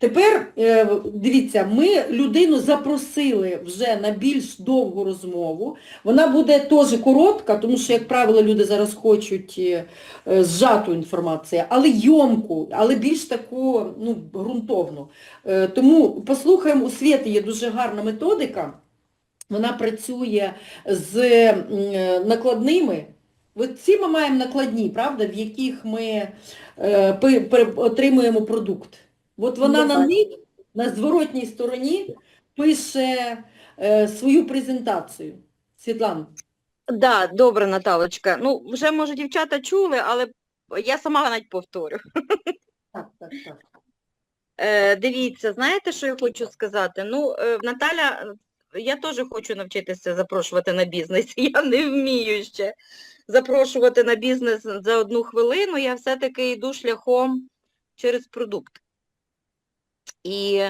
Тепер е, дивіться, ми людину запросили вже на більш довгу розмову. Вона буде теж коротка, тому що, як правило, люди зараз хочуть е, зжату інформацію, але йомку, але більш таку ну, ґрунтовну. Е, Тому послухаємо, у Свєти є дуже гарна методика. Вона працює з накладними. От всі ми маємо накладні, правда, в яких ми отримуємо продукт. От вона на них на зворотній стороні пише е, свою презентацію. Світлана. Да, добре, Наталочка. Ну, вже, може, дівчата чули, але я сама навіть повторю. Так, так, так. Е, дивіться, знаєте, що я хочу сказати? Ну, е, Наталя, я теж хочу навчитися запрошувати на бізнес. Я не вмію ще запрошувати на бізнес за одну хвилину. Я все-таки йду шляхом через продукт. І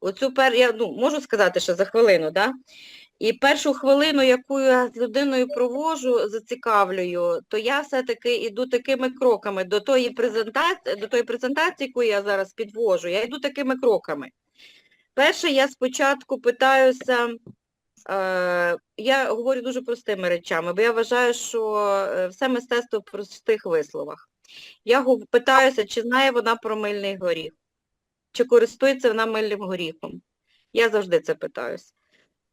оцю пер... я ну, можу сказати, що за хвилину, да? І першу хвилину, яку я з людиною провожу, зацікавлюю, то я все-таки йду такими кроками до тої презентації, до тої презентації, яку я зараз підвожу, я йду такими кроками. Перше, я спочатку питаюся, е, я говорю дуже простими речами, бо я вважаю, що е, все мистецтво в простих висловах. Я питаюся, чи знає вона про мильний горіх, чи користується вона мильним горіхом. Я завжди це питаюся.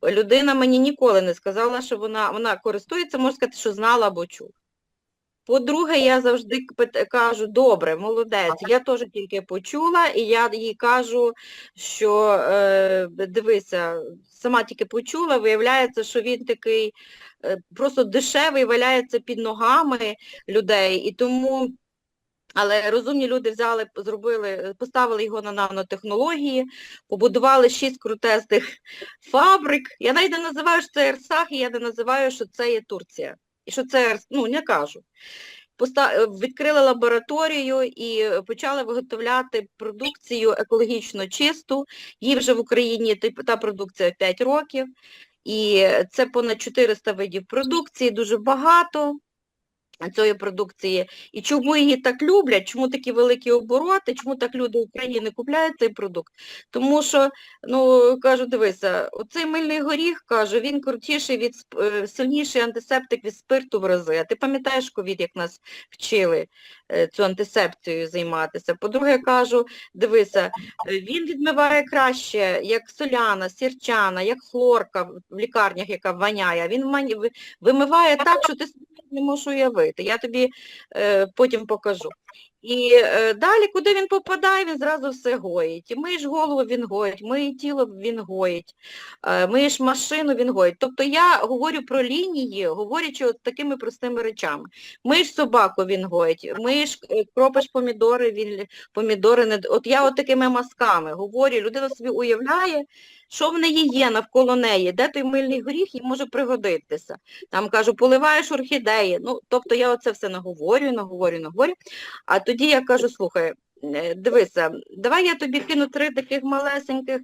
Людина мені ніколи не сказала, що вона, вона користується, можна сказати, що знала або чула. По-друге, я завжди кажу, добре, молодець, я теж тільки почула, і я їй кажу, що е, дивися, сама тільки почула, виявляється, що він такий е, просто дешевий, валяється під ногами людей, і тому але розумні люди взяли, зробили, поставили його на нанотехнології, побудували шість крутезних фабрик. Я навіть не називаю, що це Ерсах, і я не називаю, що це є Турція. І що це, ну, не кажу. Поста... Відкрили лабораторію і почали виготовляти продукцію екологічно чисту. Їй вже в Україні та продукція 5 років. І це понад 400 видів продукції, дуже багато цієї продукції. І чому її так люблять, чому такі великі обороти, чому так люди України купляють цей продукт? Тому що, ну, кажу, дивися, оцей мильний горіх, кажу, він крутіший від, е, сильніший антисептик від спирту в рази. А ти пам'ятаєш, ковід, як нас вчили е, цю антисепцією займатися? По-друге, кажу, дивися, е, він відмиває краще, як соляна, сірчана, як хлорка в лікарнях, яка воняє. Він вимиває так, що ти не можеш уявити. Я тобі е, потім покажу. І е, далі, куди він попадає, він зразу все гоїть. І Миєш голову, він гоїть, миє тіло, він гоїть, е, миєш машину, він гоїть. Тобто я говорю про лінії, говорячи от такими простими речами. Миєш собаку, він гоїть, миєш, е, кропиш помідори, він помідори не... От я от такими мазками говорю, людина собі уявляє, що в неї є навколо неї, де той мильний горіх їй може пригодитися. Там кажу, поливаєш орхідеї. Ну, тобто я оце все наговорю, наговорю, наговорю. А тоді я кажу, слухай, е, дивися, давай я тобі кину три таких малесеньких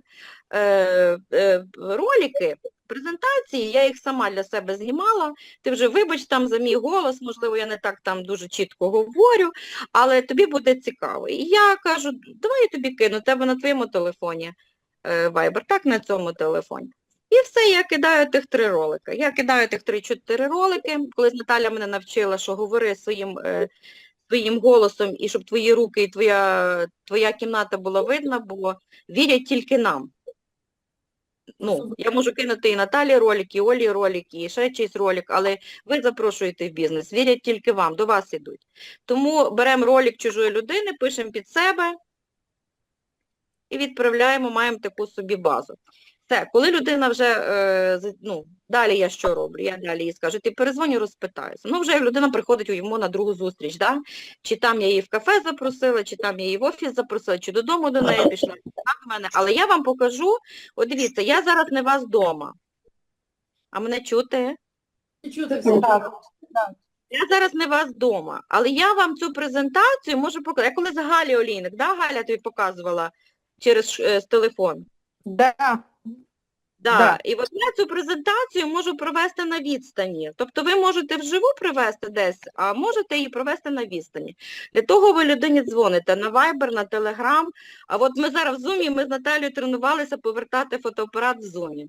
е, е, ролики, презентації, я їх сама для себе знімала. Ти вже вибач там за мій голос, можливо, я не так там дуже чітко говорю, але тобі буде цікаво. І я кажу, давай я тобі кину, тебе на твоєму телефоні Viber, так на цьому телефоні. І все, я кидаю тих три ролики. Я кидаю тих три-чотири ролики. Колись Наталя мене навчила, що говори своїм, е, своїм голосом, і щоб твої руки і твоя, твоя кімната була видна, бо вірять тільки нам. Ну, я можу кинути і Наталі ролик, і Олі ролик, і ще чийсь ролик, але ви запрошуєте в бізнес, вірять тільки вам, до вас ідуть. Тому беремо ролик чужої людини, пишемо під себе і відправляємо, маємо таку собі базу. Все, коли людина вже, е, ну, далі я що роблю? Я далі їй скажу, ти перезвоню, розпитаюся. Ну, вже як людина приходить йому на другу зустріч, да? чи там я її в кафе запросила, чи там я її в офіс запросила, чи додому до неї пішла, до мене. Але я вам покажу, от дивіться, я зараз не вас вдома. А мене чути? Чути все. Я зараз не вас вдома, але я вам цю презентацію можу показати. Я колись Галі Олійник, да, Галя тобі показувала через е, телефон. Да. Да. Да. І от я цю презентацію можу провести на відстані. Тобто ви можете вживу привести десь, а можете її провести на відстані. Для того ви людині дзвоните на Viber, на Telegram. А от ми зараз в Zoom, ми з Наталією тренувалися повертати фотоапарат в Zoom.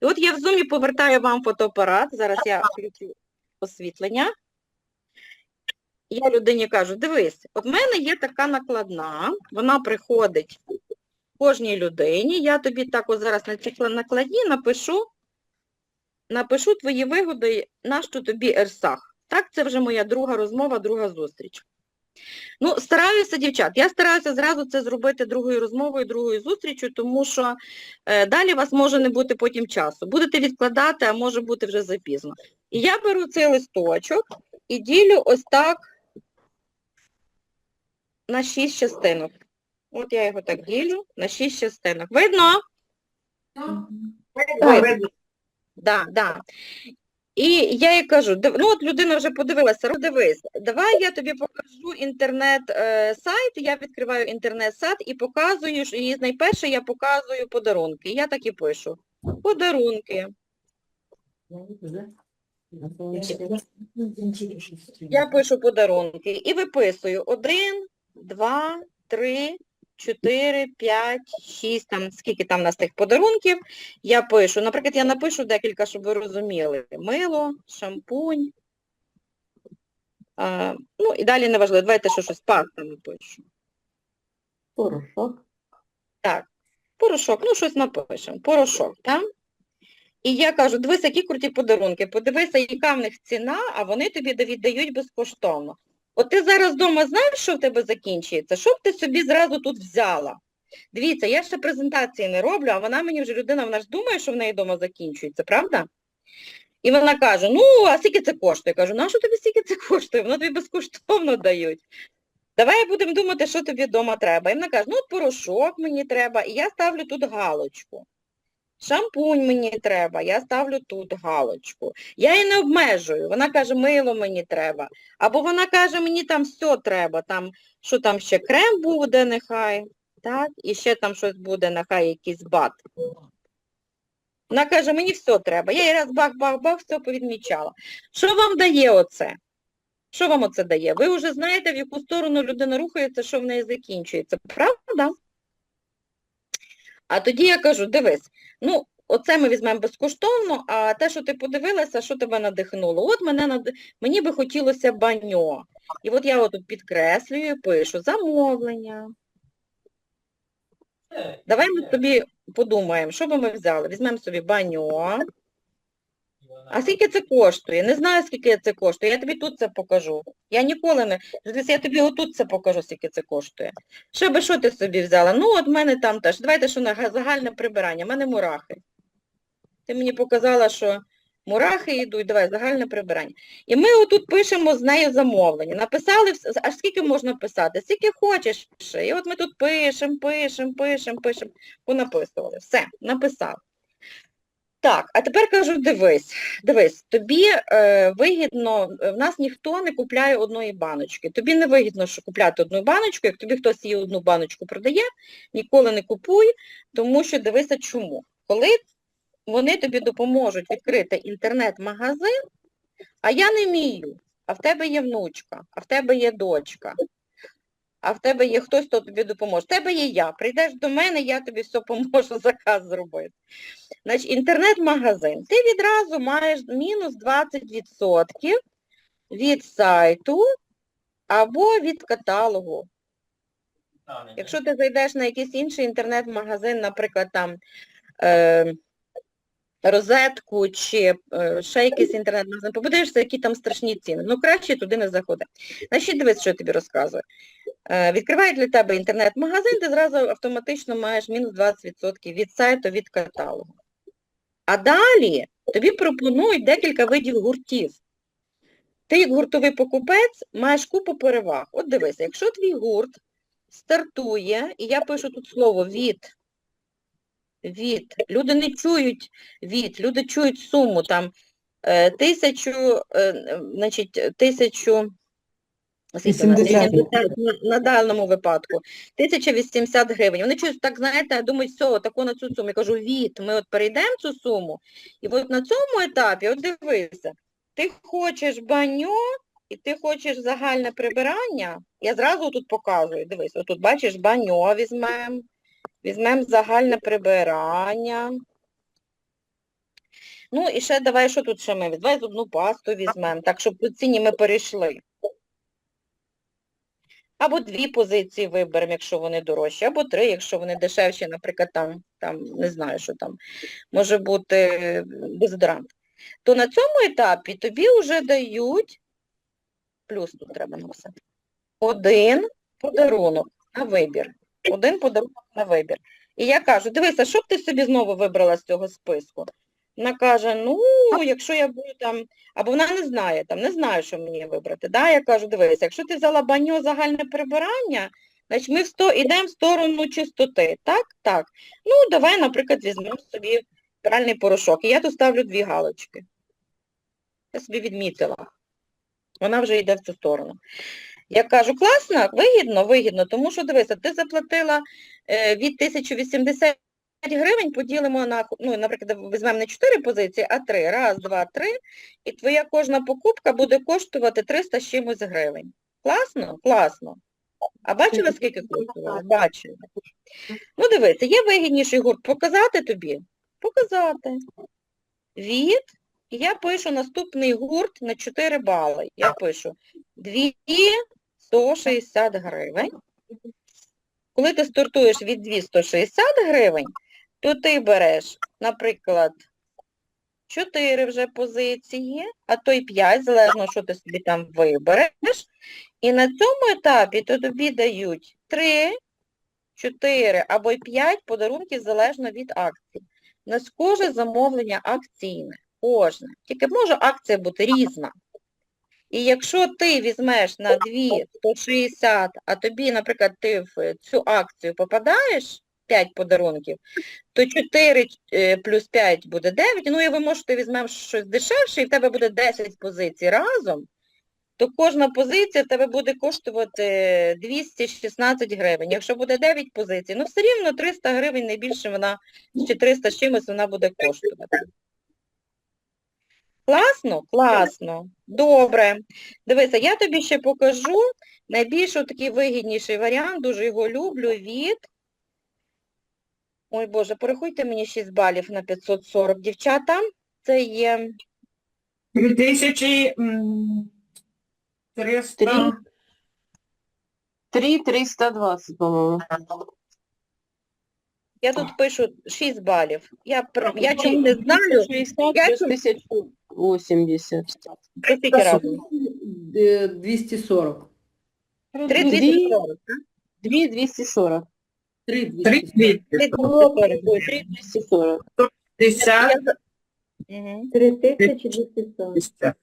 І от я в Zoom повертаю вам фотоапарат. Зараз я включу освітлення. Я людині кажу, дивись, от в мене є така накладна, вона приходить кожній людині. Я тобі так от зараз на цій накладні напишу, напишу твої вигоди, нащо тобі Ерсах. Так, це вже моя друга розмова, друга зустріч. Ну, стараюся, дівчат, я стараюся зразу це зробити другою розмовою, другою зустрічю, тому що е, далі у вас може не бути потім часу. Будете відкладати, а може бути вже запізно. І я беру цей листочок і ділю ось так на шість частинок. От я його так ділю на шість частинок. Видно? Видно. Да, да. І я їй кажу, ну от людина вже подивилася, «Ро, дивись, давай я тобі покажу інтернет-сайт, я відкриваю інтернет-сайт і показую, що- і найперше я показую подарунки. Я так і пишу. Подарунки. Я пишу подарунки і виписую один, два, три, чотири, п'ять, шість, там скільки там у нас тих подарунків. Я пишу, наприклад, я напишу декілька, щоб ви розуміли. Мило, шампунь. А, ну і далі неважливо, давайте що щось паста напишу. Порошок. Так, порошок, ну щось напишемо. Порошок, так? І я кажу, дивись, які круті подарунки, подивися, яка в них ціна, а вони тобі віддають безкоштовно. От ти зараз вдома знаєш, що в тебе закінчується? Що б ти собі зразу тут взяла? Дивіться, я ще презентації не роблю, а вона мені вже людина, вона ж думає, що в неї вдома закінчується, правда? І вона каже, ну, а скільки це коштує? Я кажу, на що тобі скільки це коштує? Воно тобі безкоштовно дають. Давай будемо думати, що тобі вдома треба. І вона каже, ну от порошок мені треба, і я ставлю тут галочку. Шампунь мені треба, я ставлю тут галочку. Я її не обмежую. Вона каже, мило мені треба. Або вона каже, мені там все треба, там, що там ще крем буде, нехай, так, і ще там щось буде, нехай якийсь бат. Вона каже, мені все треба. Я їй раз бах-бах-бах, все повідмічала. Що вам дає оце? Що вам оце дає? Ви вже знаєте, в яку сторону людина рухається, що в неї закінчується. Правда? А тоді я кажу, дивись, ну, оце ми візьмемо безкоштовно, а те, що ти подивилася, що тебе надихнуло? От мене над... мені би хотілося баньо. І от я отут підкреслюю пишу замовлення. Давай ми собі подумаємо, що би ми взяли. Візьмемо собі баньо. А скільки це коштує? Не знаю, скільки це коштує. Я тобі тут це покажу. Я ніколи не. Я тобі отут це покажу, скільки це коштує. Що би що ти собі взяла? Ну, от в мене там теж. Давайте, що на загальне прибирання. В мене мурахи. Ти мені показала, що мурахи йдуть, давай, загальне прибирання. І ми отут пишемо з нею замовлення. Написали, аж скільки можна писати? Скільки хочеш. І от ми тут пишемо, пишемо, пишемо, пишемо. Понаписували. Все, написав. Так, а тепер кажу, дивись, дивись, тобі е, вигідно, е, в нас ніхто не купляє одної баночки. Тобі не вигідно, що купляти одну баночку, як тобі хтось її одну баночку продає, ніколи не купуй, тому що дивися чому. Коли вони тобі допоможуть відкрити інтернет-магазин, а я не вмію, а в тебе є внучка, а в тебе є дочка, а в тебе є хтось, хто тобі допоможе. В тебе є я. Прийдеш до мене, я тобі все поможу заказ зробити. Значить, інтернет-магазин. Ти відразу маєш мінус 20% від сайту або від каталогу. Якщо ти зайдеш на якийсь інший інтернет-магазин, наприклад, там е, розетку чи е, ще якийсь інтернет-магазин, побудешся, які там страшні ціни. Ну, краще туди не заходи. Значить, дивись, що я тобі розказую. Е, відкриває для тебе інтернет-магазин, ти зразу автоматично маєш мінус 20% від сайту, від каталогу. А далі тобі пропонують декілька видів гуртів. Ти як гуртовий покупець маєш купу переваг. От дивися, якщо твій гурт стартує, і я пишу тут слово від, від, люди не чують від, люди чують суму, там, е, тисячу, е, значить, тисячу Скільки у нас? 80. 80 на, на даному випадку. 1080 гривень. Вони щось так, знаєте, думають, все, таку на цю суму. Я кажу, від, ми от перейдемо цю суму, і от на цьому етапі, от дивися, ти хочеш баню, і ти хочеш загальне прибирання, я зразу тут показую, дивись, отут бачиш, баньо візьмемо, візьмемо загальне прибирання. Ну, і ще давай, що тут ще ми? Давай зубну пасту візьмемо, так, щоб по ціні ми перейшли. Або дві позиції виберемо, якщо вони дорожчі, або три, якщо вони дешевші, наприклад, там, там не знаю, що там, може бути е, дезодорант. То на цьому етапі тобі вже дають, плюс тут треба написати, один подарунок на вибір. Один подарунок на вибір. І я кажу, дивися, що б ти собі знову вибрала з цього списку? Вона каже, ну, якщо я буду там, або вона не знає, там, не знаю, що мені вибрати. Да? Я кажу, дивися, якщо ти взяла баньо загальне прибирання, значить ми в сто, йдемо в сторону чистоти. Так, так. Ну, давай, наприклад, візьмемо собі пральний порошок. І я тут ставлю дві галочки. Я собі відмітила. Вона вже йде в цю сторону. Я кажу, класно, вигідно, вигідно, тому що, дивися, ти заплатила е, від 1080 гривень, поділимо на, ну, наприклад, візьмемо не 4 позиції, а 3. Раз, два, три. І твоя кожна покупка буде коштувати 300 з чимось гривень. Класно? Класно. А бачила, скільки коштувало? Бачила. Ну, дивися, є вигідніший гурт. Показати тобі? Показати. Від, я пишу наступний гурт на 4 бали. Я пишу 260 гривень. Коли ти стартуєш від 260 гривень, то ти береш, наприклад, 4 вже позиції, а то й 5, залежно, що ти собі там вибереш. І на цьому етапі то тобі дають 3, 4 або й 5 подарунків залежно від акції. У нас кожне замовлення акційне, кожне. Тільки може акція бути різна. І якщо ти візьмеш на 2 160, а тобі, наприклад, ти в цю акцію попадаєш, 5 подарунків, то 4 е, плюс 5 буде 9, ну і ви можете візьмемо щось дешевше, і в тебе буде 10 позицій разом, то кожна позиція в тебе буде коштувати 216 гривень. Якщо буде 9 позицій, ну все рівно 300 гривень найбільше вона, чи 300 з чимось вона буде коштувати. Класно? Класно. Добре. Дивися, я тобі ще покажу найбільш такий вигідніший варіант, дуже його люблю, від... Ой, Боже, порахуйте мені 6 балів на 540, дівчата. Це є 3300. 3 320, по-моему. Я тут пишу 6 балів. Я, пр- я чому не знаю, 60 Я плюс чу- 1080. це скільки разом. Е, 240. 3 240. 240. 2 240. 3 Три 240. двісті. 3 240. 3 240. П'ятдесят. Мгм. 3240.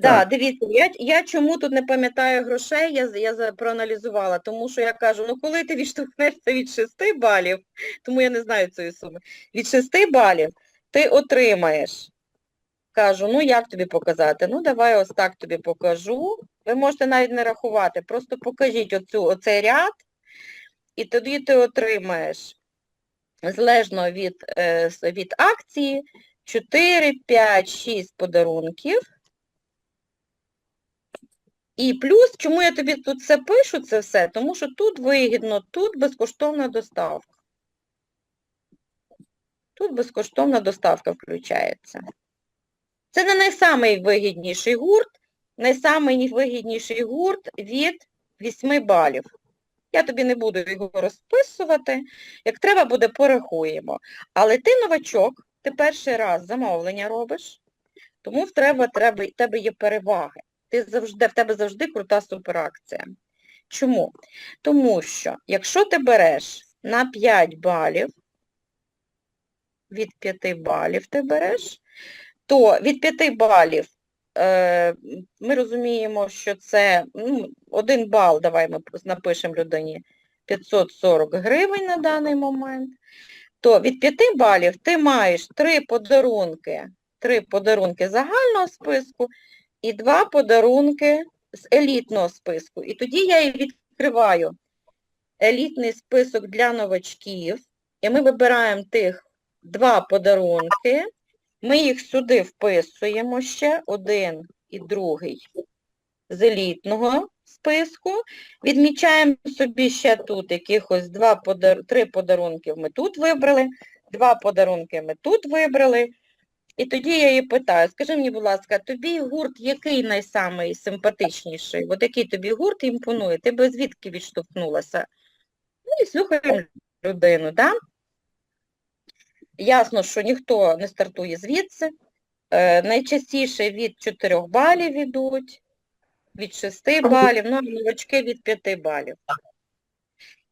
Да, Так. дивіться, я, я чому тут не пам'ятаю грошей, я, я проаналізувала, тому що я кажу, ну коли ти відштовхнешся від 6 балів, тому я не знаю цієї суми, від 6 балів ти отримаєш. Кажу, ну як тобі показати? Ну давай ось так тобі покажу. Ви можете навіть не рахувати, просто покажіть оцю, оцей ряд, і тоді ти отримаєш, залежно від, е, від акції, 4, 5, 6 подарунків. І плюс, чому я тобі тут це пишу, це все, тому що тут вигідно, тут безкоштовна доставка. Тут безкоштовна доставка включається. Це не найсамий вигідніший гурт, найсамий вигідніший гурт від 8 балів. Я тобі не буду його розписувати. Як треба буде, порахуємо. Але ти новачок, ти перший раз замовлення робиш, тому в тебе, треба, тебе є переваги. Ти завжди, в тебе завжди крута суперакція. Чому? Тому що, якщо ти береш на 5 балів, від 5 балів ти береш, то від 5 балів е, ми розуміємо, що це ну, 1 бал, давай ми напишемо людині 540 гривень на даний момент, то від 5 балів ти маєш 3 подарунки, 3 подарунки загального списку і 2 подарунки з елітного списку. І тоді я її відкриваю елітний список для новачків, і ми вибираємо тих два подарунки. Ми їх сюди вписуємо ще, один і другий з елітного списку. Відмічаємо собі ще тут якихось два три подарунки ми тут вибрали, два подарунки ми тут вибрали. І тоді я її питаю, скажи мені, будь ласка, тобі гурт який найсамий симпатичніший? От який тобі гурт імпонує? Ти би звідки відштовхнулася? Ну і слухаємо людину, да? Ясно, що ніхто не стартує звідси. Е, найчастіше від 4 балів ідуть, від 6 балів, ну, а новачки від 5 балів.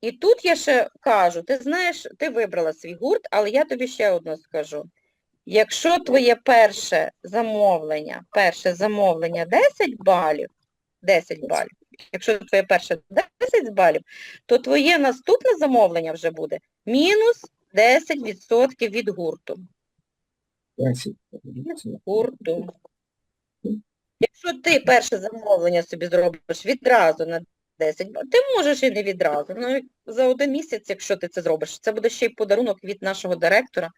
І тут я ще кажу, ти знаєш, ти вибрала свій гурт, але я тобі ще одне скажу. Якщо твоє перше замовлення, перше замовлення 10 балів, 10 балів, якщо твоє перше 10 балів, то твоє наступне замовлення вже буде мінус 10% від гурту. Гурту. Якщо ти перше замовлення собі зробиш відразу на 10 балів, ти можеш і не відразу. Ну, за один місяць, якщо ти це зробиш, це буде ще й подарунок від нашого директора.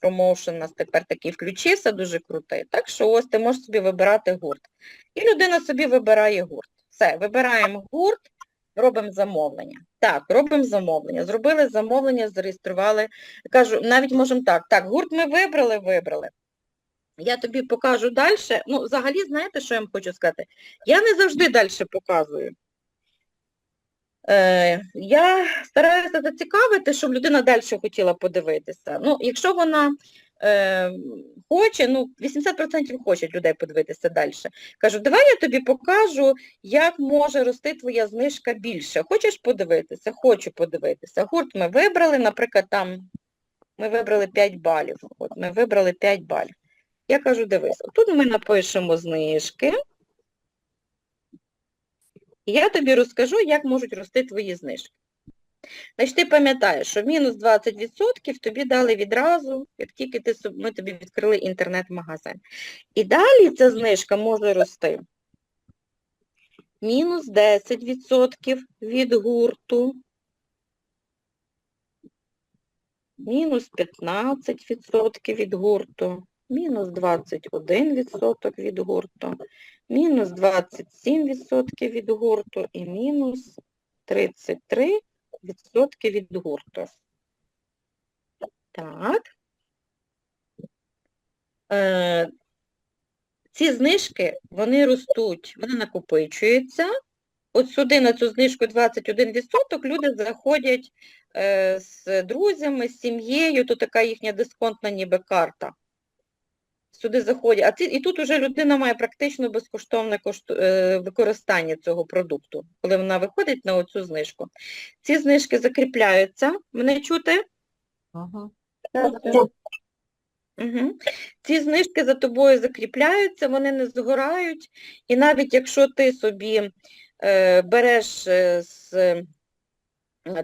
Промоушен у нас тепер такий включився, дуже крутий. Так що ось ти можеш собі вибирати гурт. І людина собі вибирає гурт. Все, вибираємо гурт, робимо замовлення. Так, робимо замовлення. Зробили замовлення, зареєстрували. Кажу, навіть можемо так. Так, гурт ми вибрали, вибрали. Я тобі покажу далі. Ну, взагалі, знаєте, що я вам хочу сказати? Я не завжди далі показую. Е, я стараюся зацікавити, щоб людина далі хотіла подивитися. Ну, якщо вона е, хоче, ну, 80% хочуть людей подивитися далі. Кажу, давай я тобі покажу, як може рости твоя знижка більше. Хочеш подивитися? Хочу подивитися. Гурт ми вибрали, наприклад, там ми вибрали 5 балів. От ми вибрали 5 балів. Я кажу, дивись, тут ми напишемо знижки. І я тобі розкажу, як можуть рости твої знижки. Значить, ти пам'ятаєш, що мінус 20% тобі дали відразу, як тільки ти, ми тобі відкрили інтернет-магазин. І далі ця знижка може рости. Мінус 10% від гурту. Мінус 15% від гурту. Мінус 21% від гурту мінус 27% від гурту і мінус 33% від гурту. Так. Е, ці знижки, вони ростуть, вони накопичуються. От сюди на цю знижку 21% люди заходять е, з друзями, з сім'єю, то така їхня дисконтна ніби карта сюди заходять, а ці, і тут уже людина має практично безкоштовне кошту, е, використання цього продукту, коли вона виходить на оцю знижку. Ці знижки закріпляються, мене чути? Ага. Угу. Ці знижки за тобою закріпляються, вони не згорають, і навіть якщо ти собі е, береш е, з, е,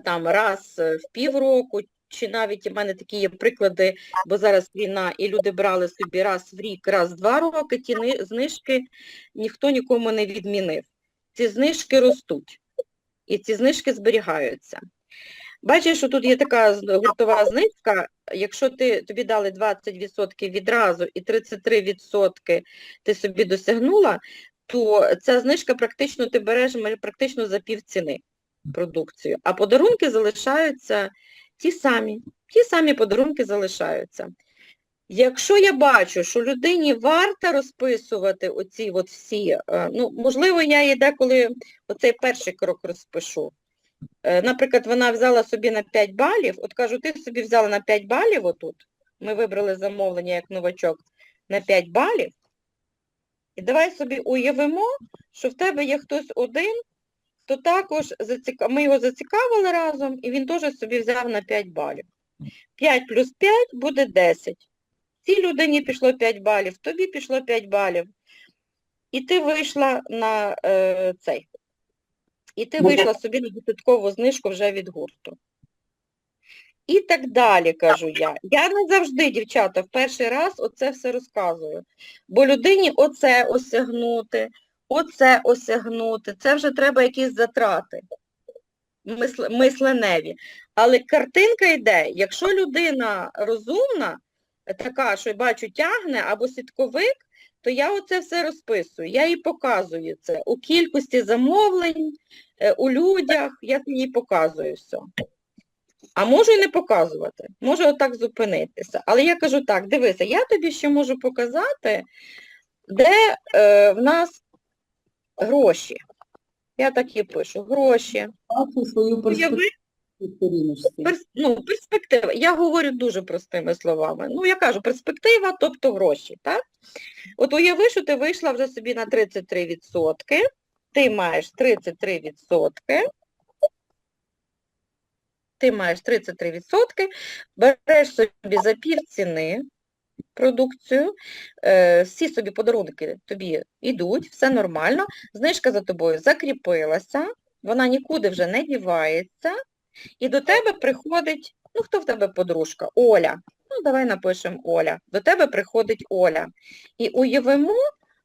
там раз е, в півроку, чи навіть у мене такі є приклади, бо зараз війна, і люди брали собі раз в рік, раз в два роки, ті знижки ніхто нікому не відмінив. Ці знижки ростуть, і ці знижки зберігаються. Бачиш, що тут є така гуртова знижка, якщо ти, тобі дали 20% відразу і 33% ти собі досягнула, то ця знижка практично ти береш практично за пів ціни продукцію, а подарунки залишаються ті самі, ті самі подарунки залишаються. Якщо я бачу, що людині варто розписувати оці от всі, е, ну, можливо, я їй деколи оцей перший крок розпишу. Е, Наприклад, вона взяла собі на 5 балів, от кажу, ти собі взяла на 5 балів отут, ми вибрали замовлення як новачок на 5 балів, і давай собі уявимо, що в тебе є хтось один, то також ми його зацікавили разом, і він теж собі взяв на 5 балів. 5 плюс 5 буде 10. Цій людині пішло 5 балів, тобі пішло 5 балів. І ти вийшла на е, цей. І ти вийшла собі на додаткову знижку вже від гурту. І так далі, кажу я. Я не завжди, дівчата, в перший раз оце все розказую. Бо людині оце осягнути, оце осягнути, це вже треба якісь затрати мисленеві. Але картинка йде, якщо людина розумна, е, така, що бачу, тягне, або сітковик, то я оце все розписую, я їй показую це у кількості замовлень, е, у людях, я їй показую все. А можу і не показувати, можу отак зупинитися. Але я кажу так, дивися, я тобі ще можу показати, де е, в нас гроші. Я так і пишу, гроші. Бачу свою перспективу перс- ну, перспектива. Я говорю дуже простими словами. Ну, я кажу, перспектива, тобто гроші, так? От уяви, що ти вийшла вже собі на 33%, ти маєш 33%, ти маєш 33%, береш собі за пів ціни продукцію, е, всі собі подарунки тобі йдуть, все нормально, знижка за тобою закріпилася, вона нікуди вже не дівається, і до тебе приходить, ну хто в тебе подружка? Оля. Ну, давай напишемо Оля. До тебе приходить Оля. І уявимо,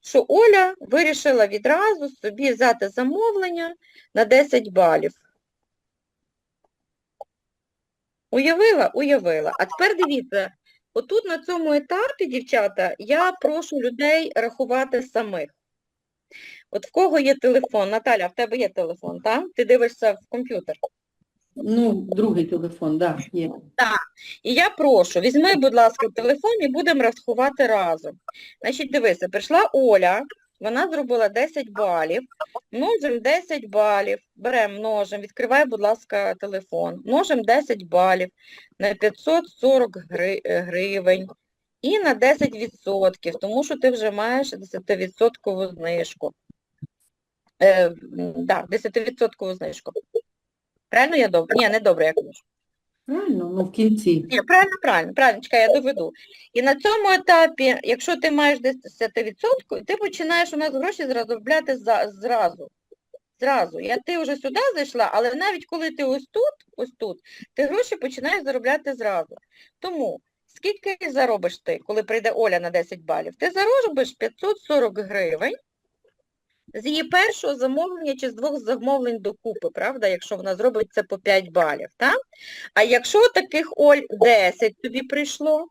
що Оля вирішила відразу собі взяти замовлення на 10 балів. Уявила? Уявила. А тепер дивіться, отут на цьому етапі, дівчата, я прошу людей рахувати самих. От в кого є телефон? Наталя, в тебе є телефон, так? Ти дивишся в комп'ютер. Ну, другий телефон, так, да, є. І я прошу, візьми, будь ласка, телефон і будемо рахувати разом. Значить, дивися, прийшла Оля, вона зробила 10 балів, множимо 10 балів, беремо, множимо, відкривай, будь ласка, телефон, множимо 10 балів на 540 е, гривень і на 10%, тому що ти вже маєш 10% знижку. Е, да, 10% знижку. Правильно я добре? Ні, не добре, я кажу. Правильно? Ну, в кінці. Ні, правильно, правильно, правильно, чекай, я доведу. І на цьому етапі, якщо ти маєш десь 10%, ти починаєш у нас гроші заробляти за, зразу. Зразу. Я, ти вже сюди зайшла, але навіть коли ти ось тут, ось тут, ти гроші починаєш заробляти зразу. Тому, скільки заробиш ти, коли прийде Оля на 10 балів? Ти заробиш 540 гривень з її першого замовлення чи з двох замовлень докупи, правда, якщо вона зробить це по 5 балів, так? А якщо таких Оль 10 тобі прийшло,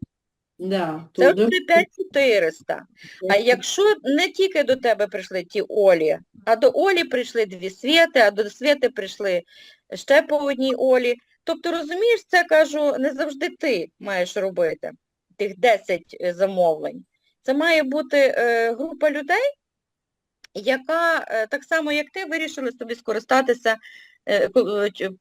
Да, це то вже 5400. А якщо не тільки до тебе прийшли ті Олі, а до Олі прийшли дві Світи, а до Світи прийшли ще по одній Олі. Тобто, розумієш, це, кажу, не завжди ти маєш робити тих 10 е, замовлень. Це має бути е, група людей, яка е, так само, як ти, вирішила собі скористатися е,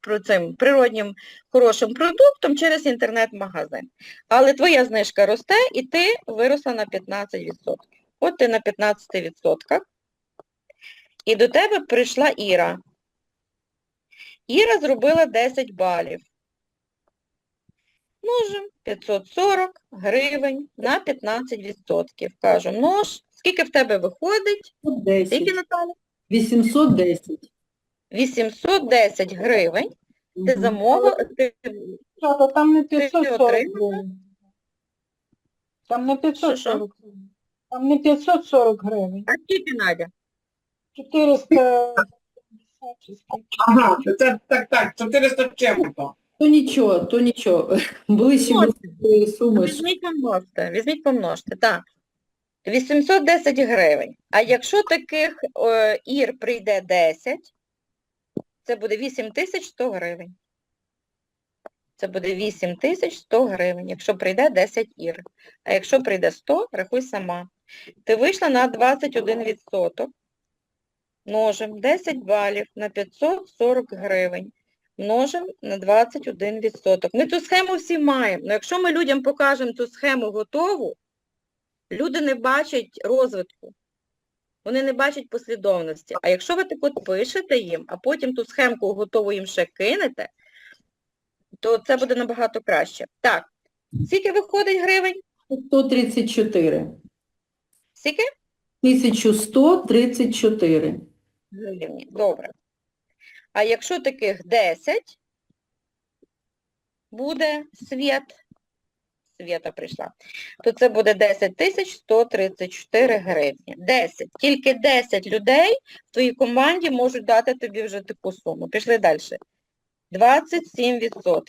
е, цим природнім хорошим продуктом через інтернет-магазин. Але твоя знижка росте, і ти виросла на 15%. От ти на 15%. І до тебе прийшла Іра. Іра зробила 10 балів. Множим 540 гривень на 15%. Кажу, множ, скільки в тебе виходить? 10. Скільки, Наталя? 810. 810 гривень. Ти замовила, ти Чата, там не Ти 540 отримала? гривень. Там не 540 гривень. Там не 540 гривень. а скільки, Надя? 400 чи скільки. Ага, це так, так, 400 чим-то. То нічого, то нічого. Ближче Ну, до цієї суми. Візьміть помножте, візьміть помножте, так. 810 гривень. А якщо таких е, ір прийде 10, це буде 8100 гривень. Це буде 8100 гривень, якщо прийде 10 ір. А якщо прийде 100, рахуй сама. Ти вийшла на 21%. Множим 10 балів на 540 гривень. Множим на 21%. Ми цю схему всі маємо. але якщо ми людям покажемо цю схему готову, люди не бачать розвитку. Вони не бачать послідовності. А якщо ви так от пишете їм, а потім ту схемку готову їм ще кинете, то це буде набагато краще. Так, скільки виходить гривень? 134. Скільки? 1134. Гривні. Добре. А якщо таких 10, буде світ, Свята прийшла, то це буде 10 тисяч 134 гривні. 10. Тільки 10 людей в твоїй команді можуть дати тобі вже таку суму. Пішли далі. 27%.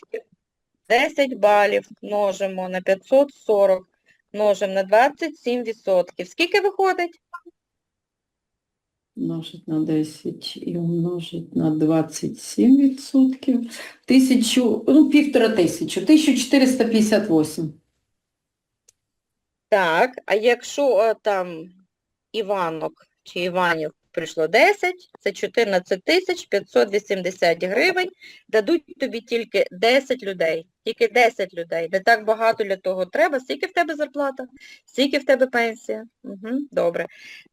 10 балів множимо на 540, множимо на 27%. Скільки виходить? Множить на 10 і умножить на 27 відсотків. Тисячу, ну, півтора тисячу, 1458. Так, а якщо е, там Іванок чи Іванів прийшло 10, це 14 тисяч 580 гривень, дадуть тобі тільки 10 людей. Тільки 10 людей. Не так багато для того треба. Скільки в тебе зарплата? Скільки в тебе пенсія? Угу, добре.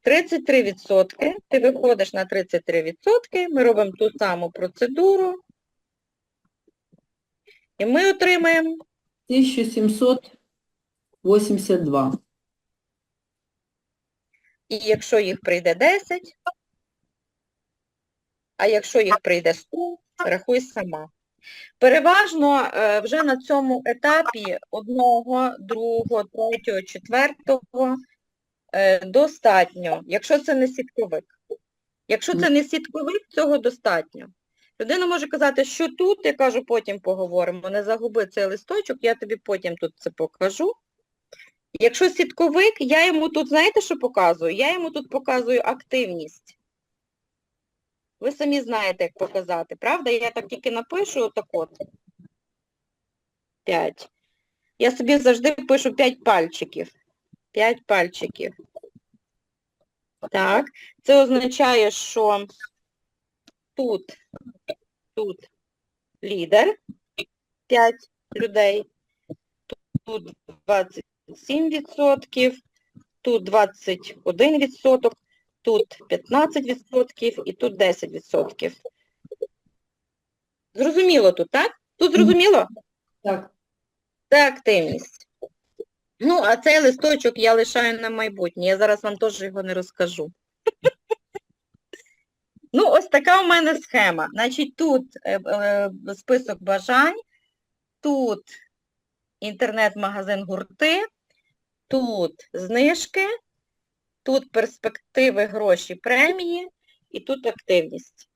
33%. Ти виходиш на 33%. Ми робимо ту саму процедуру. І ми отримаємо 1782. І якщо їх прийде 10, а якщо їх прийде 100, рахуй сама. Переважно е, вже на цьому етапі одного, другого, третього, четвертого е, достатньо, якщо це не сітковик. Якщо це не сітковик, цього достатньо. Людина може казати, що тут, я кажу, потім поговоримо, не загуби цей листочок, я тобі потім тут це покажу. Якщо сітковик, я йому тут, знаєте, що показую? Я йому тут показую активність. Ви самі знаєте, як показати, правда? Я так тільки напишу отак от. 5. Я собі завжди пишу 5 пальчиків. 5 пальчиків. Так. Це означає, що тут, тут лідер 5 людей, тут 27%, тут 21%, тут 15% і тут 10%. Зрозуміло тут, так? Тут зрозуміло? Так. Це активність. Ну, а цей листочок я лишаю на майбутнє. Я зараз вам теж його не розкажу. Ну, ось така у мене схема. Значить, тут е, е, список бажань, тут інтернет-магазин гурти, тут знижки, тут перспективи, гроші, премії і тут активність.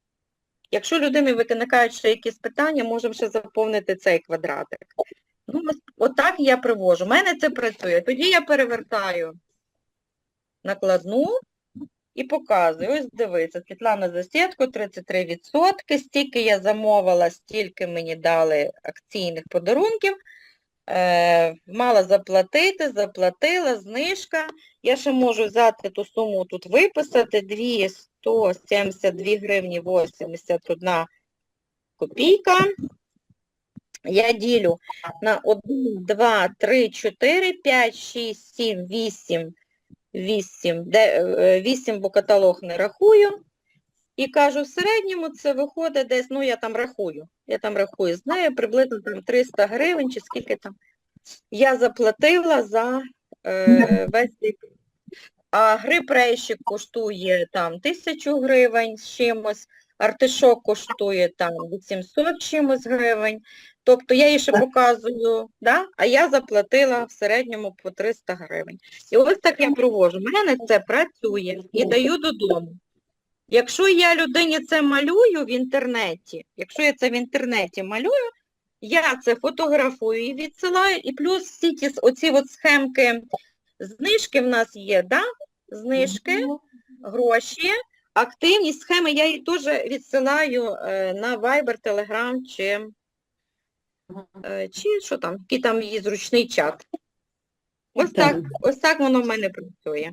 Якщо людини виникають ще якісь питання, можемо ще заповнити цей квадратик. Ну, отак я привожу. У мене це працює. Тоді я перевертаю накладну і показую. Ось дивіться, Світлана за сітку 33%. Стільки я замовила, стільки мені дали акційних подарунків. Е, мала заплатити, заплатила, знижка. Я ще можу взяти ту суму тут виписати, 272 гривні 81 копійка. Я ділю на 1, 2, 3, 4, 5, 6, 7, 8, 8, де, е, 8, бо каталог не рахую. І кажу, в середньому це виходить десь, ну я там рахую, я там рахую, знаю, приблизно там 300 гривень чи скільки там я заплатила за е, весь цей. А гриб рейщик коштує там 1000 гривень з чимось, артишок коштує там 800 чимось гривень. Тобто я їй ще показую, да? а я заплатила в середньому по 300 гривень. І ось так я провожу. У мене це працює і даю додому. Якщо я людині це малюю в інтернеті, якщо я це в інтернеті малюю, я це фотографую і відсилаю, і плюс всі ті оці от схемки, знижки в нас є, да? знижки, гроші, активність схеми, я її теж відсилаю е, на Viber, Telegram чи, е, чи що там, який там її зручний чат. Ось так, Так. ось так воно в мене працює.